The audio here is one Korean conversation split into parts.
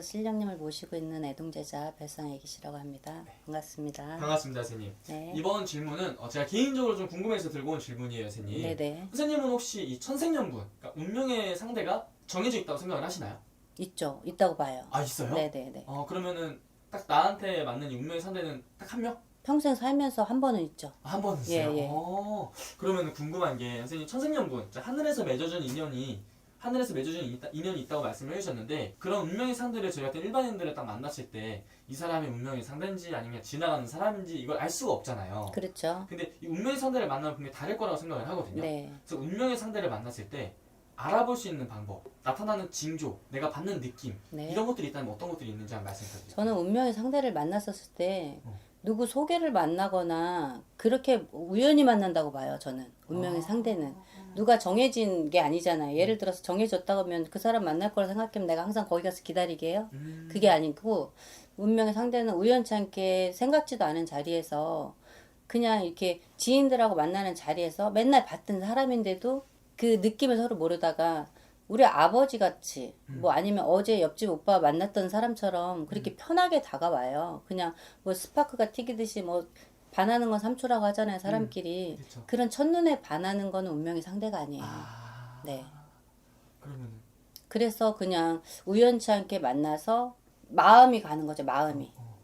신령님을 모시고 있는 애동제자 별상애기시라고 합니다. 반갑습니다. 반갑습니다, 선생님. 네. 이번 질문은 어, 제가 개인적으로 좀 궁금해서 들고 온 질문이에요, 선생님. 네네. 선생님은 혹시 이 천생연분, 그러니까 운명의 상대가 정해져 있다고 생각을 하시나요? 있죠. 있다고 봐요. 아 있어요? 네네네. 어 그러면은 딱 나한테 맞는 이 운명의 상대는 딱 한 명? 평생 살면서 한 번은 있죠. 아, 한번 있어요. 예, 예. 어, 그러면 궁금한 게 선생님 천생연분, 자, 하늘에서 맺어준 인연이 하늘에서 맺어준 있다- 인연이 있다고 말씀을 해주셨는데 그런 운명의 상대를 저희 같은 일반인들을 딱 만났을 때 이 사람의 운명의 상대인지 아니면 지나가는 사람인지 이걸 알 수가 없잖아요. 그렇죠. 근데 이 운명의 상대를 만나면 분명히 다를 거라고 생각을 하거든요. 네. 그래서 운명의 상대를 만났을 때 알아볼 수 있는 방법, 나타나는 징조, 내가 받는 느낌 네. 이런 것들이 있다면 어떤 것들이 있는지 한번 말씀해 주세요. 저는 운명의 상대를 만났었을 때 어. 누구 소개를 만나거나 그렇게 우연히 만난다고 봐요. 저는 운명의 아. 상대는 누가 정해진 게 아니잖아요. 예를 들어서 정해졌다고 하면 그 사람 만날 거라 생각하면 내가 항상 거기 가서 기다리게 해요. 음, 그게 아니고 운명의 상대는 우연치 않게 생각지도 않은 자리에서 그냥 이렇게 지인들하고 만나는 자리에서 맨날 봤던 사람인데도 그 느낌을 서로 모르다가 우리 아버지 같이 뭐 아니면 어제 옆집 오빠 만났던 사람처럼 그렇게 편하게 다가와요. 그냥 뭐 스파크가 튀기듯이 뭐 반하는 건 삼초라고 하잖아요. 사람끼리. 그렇죠. 그런 첫눈에 반하는 거는 운명의 상대가 아니에요. 아, 네. 그러면은 그래서 그냥 우연치 않게 만나서 마음이 가는 거죠. 마음이. 어,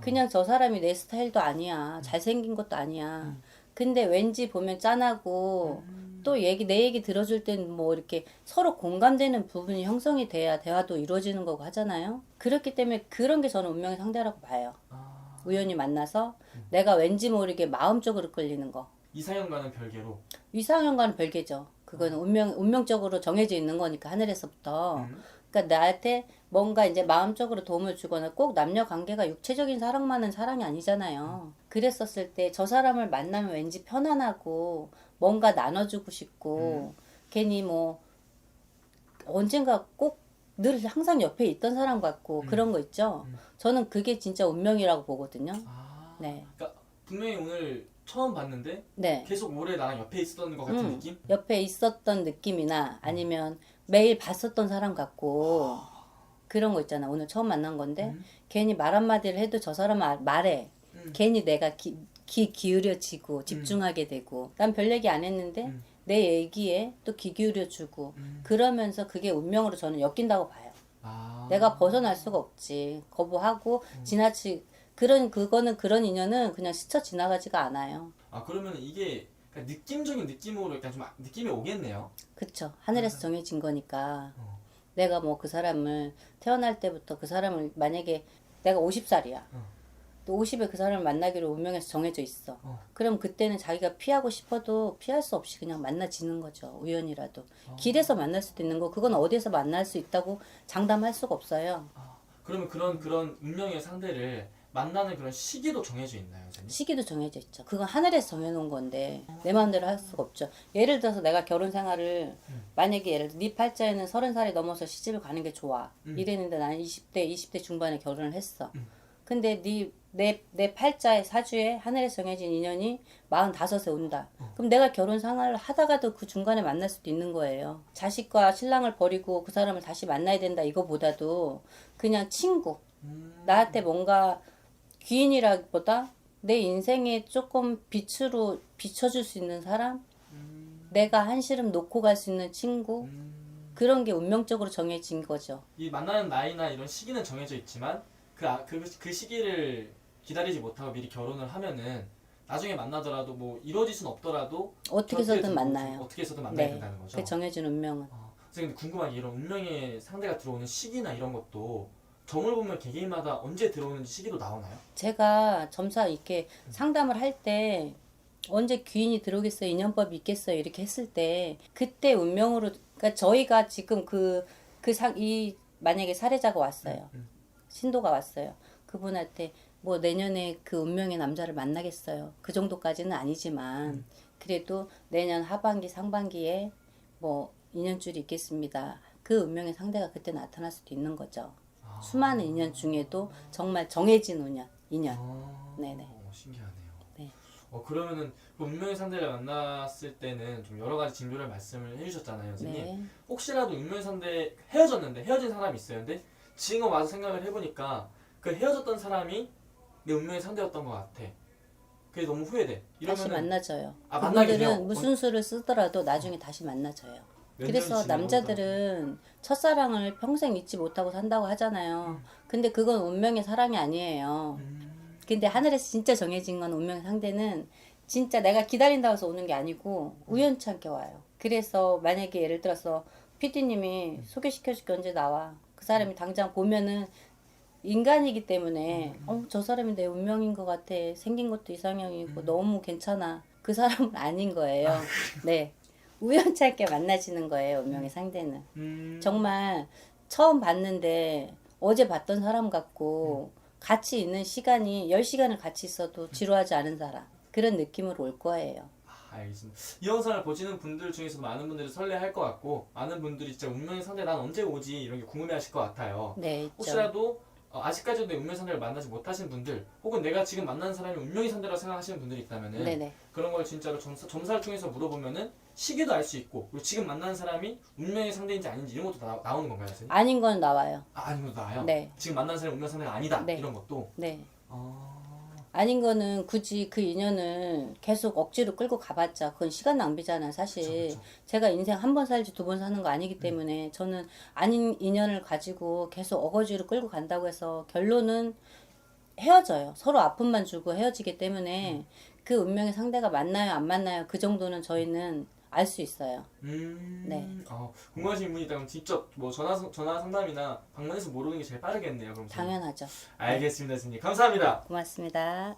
그냥 저 사람이 내 스타일도 아니야. 잘생긴 것도 아니야. 근데 왠지 보면 짠하고 또 얘기 내 얘기 들어줄 땐 뭐 이렇게 서로 공감되는 부분이 형성이 돼야 대화도 이루어지는 거고 하잖아요. 그렇기 때문에 그런 게 저는 운명의 상대라고 봐요. 아, 우연히 만나서 내가 왠지 모르게 마음적으로 끌리는 거. 이상형과는 별개로 이상형과는 별개죠. 그거는 운명 운명적으로 정해져 있는 거니까 하늘에서부터. 음. 그러니까 나한테 뭔가 이제 마음적으로 도움을 주거나 꼭 남녀 관계가 육체적인 사랑만은 사랑이 아니잖아요. 그랬었을 때 저 사람을 만나면 왠지 편안하고 뭔가 나눠주고 싶고 괜히 뭐 언젠가 꼭 늘 항상 옆에 있던 사람 같고 그런 거 있죠. 저는 그게 진짜 운명이라고 보거든요. 아, 네. 그러니까 분명히 오늘 처음 봤는데 네. 계속 오래 나랑 옆에 있었던 것 같은 음, 느낌? 옆에 있었던 느낌이나 아니면 매일 봤었던 사람 같고 그런 거 있잖아. 오늘 처음 만난 건데 음. 괜히 말 한마디를 해도 저 사람 말, 말해. 음. 괜히 내가 기, 귀 기울여지고 집중하게 되고 난 별 얘기 안 했는데 음. 내 얘기에 또 귀 기울여주고 음. 그러면서 그게 운명으로 저는 엮인다고 봐요. 아, 내가 벗어날 수가 없지. 거부하고 지나치 그런 그거는 그런 인연은 그냥 스쳐 지나가지가 않아요. 아 그러면 이게 그러니까 느낌적인 느낌으로 약간 좀 아- 느낌이 오겠네요. 그쵸. 하늘에서 정해진 거니까. 어. 내가 뭐 그 사람을 태어날 때부터 그 사람을 만약에 내가 50살이야. 어. 또 50에 그 사람을 만나기로 운명에서 정해져 있어. 어. 그럼 그때는 자기가 피하고 싶어도 피할 수 없이 그냥 만나지는 거죠. 우연이라도. 어. 길에서 만날 수도 있는 거. 그건 어디에서 만날 수 있다고 장담할 수가 없어요. 아, 그러면 그런 그런 운명의 상대를 만나는 그런 시기도 정해져 있나요, 선생님? 시기도 정해져 있죠. 그건 하늘에서 정해놓은 건데 내 마음대로 할 수가 없죠. 예를 들어서 내가 결혼 생활을 만약에 예를 들어 네 팔자에는 서른 살이 넘어서 시집을 가는 게 좋아. 이랬는데 나는 20대 20대 중반에 결혼을 했어. 근데 네 내 내 팔자의 사주에 하늘에서 정해진 인연이 45세 온다. 그럼 내가 결혼 생활을 하다가도 그 중간에 만날 수도 있는 거예요. 자식과 신랑을 버리고 그 사람을 다시 만나야 된다 이거보다도 그냥 친구. 음. 나한테 뭔가 귀인이라기보다 내 인생에 조금 빛으로 비춰줄 수 있는 사람, 내가 한시름 놓고 갈 수 있는 친구, 음. 그런 게 운명적으로 정해진 거죠. 이 만나는 나이나 이런 시기는 정해져 있지만 그, 아, 그, 그 시기를 기다리지 못하고 미리 결혼을 하면은 나중에 만나더라도 뭐 이루어질 수는 없더라도 어떻게 해서든 만나요. 어떻게 해서든 만나야 네, 된다는 거죠. 그 정해진 운명은. 어, 선생님 궁금한 게 이런 운명의 상대가 들어오는 시기나 이런 것도 점을 보면 개개인마다 언제 들어오는지 시기도 나오나요? 제가 점사 이렇게 상담을 할 때 언제 귀인이 들어오겠어요, 인연법이 있겠어요, 이렇게 했을 때 그때 운명으로, 그러니까 저희가 지금 그, 그 상, 이, 만약에 사례자가 왔어요. 음. 신도가 왔어요. 그분한테 뭐 내년에 그 운명의 남자를 만나겠어요. 그 정도까지는 아니지만 그래도 내년 하반기 상반기에 뭐 인연줄이 있겠습니다. 그 운명의 상대가 그때 나타날 수도 있는 거죠. 아. 수많은 인연 중에도 정말 정해진 인연, 인연. 아, 네네. 어, 신기하네요. 네. 어 그러면은 그 운명의 상대를 만났을 때는 좀 여러 가지 징조를 말씀을 해주셨잖아요, 선생님. 네. 혹시라도 운명의 상대 헤어졌는데 헤어진 사람이 있어요. 근데 지금 와서 생각을 해보니까 그 헤어졌던 사람이 내 운명의 상대였던 것 같아. 그게 너무 후회돼. 다시 이러면은 만나져요. 아, 만나게 돼요? 그분들은 무슨 수를 쓰더라도 나중에 다시 만나져요. 몇 그래서 남자들은 첫사랑을 평생 잊지 못하고 산다고 하잖아요. 근데 그건 운명의 사랑이 아니에요. 음. 근데 하늘에서 진짜 정해진 건 운명의 상대는 진짜 내가 기다린다고 해서 오는 게 아니고 우연치 않게 와요. 그래서 만약에 예를 들어서 PD님이 소개시켜줄게 언제 나와. 그 사람이 당장 보면은 인간이기 때문에 어, 저 사람이 내 운명인 것 같아. 생긴 것도 이상형이고 너무 괜찮아. 그 사람은 아닌 거예요. 네. 우연치 않게 만나지는 거예요. 운명의 상대는. 음. 정말 처음 봤는데 어제 봤던 사람 같고 같이 있는 시간이 10시간을 같이 있어도 지루하지 않은 사람 그런 느낌으로 올 거예요. 아, 알겠습니다. 이 영상을 보시는 분들 중에서 많은 분들이 설레할 것 같고 많은 분들이 진짜 운명의 상대 난 언제 오지 이런 게 궁금해하실 것 같아요. 네, 있죠. 혹시라도 어, 아직까지도 내 운명의 상대를 만나지 못하신 분들 혹은 내가 지금 만나는 사람이 운명의 상대라고 생각하시는 분들이 있다면은 네네. 그런 걸 진짜로 점사, 점사를 통해서 물어보면은 시기도 알 수 있고 그리고 지금 만나는 사람이 운명의 상대인지 아닌지 이런 것도 나, 나오는 건가요, 선생님? 아닌 건 나와요. 아, 아닌 것도 나와요? 네. 지금 만나는 사람이 운명 상대가 아니다 네. 이런 것도 네. 아... 아닌 거는 굳이 그 인연을 계속 억지로 끌고 가봤자 그건 시간 낭비잖아요, 사실. 그쵸, 그쵸. 제가 인생 한 번 살지 두 번 사는 거 아니기 때문에 저는 아닌 인연을 가지고 계속 어거지로 끌고 간다고 해서 결론은 헤어져요. 서로 아픔만 주고 헤어지기 때문에 그 운명의 상대가 만나요, 안 만나요, 그 정도는 저희는 알 수 있어요. 음... 네. 아, 궁금하신 분이 있다면 직접 뭐 전화, 전화 상담이나 방문해서 모르는 게 제일 빠르겠네요 그럼 당연하죠. 알겠습니다 선생님 감사합니다 고맙습니다.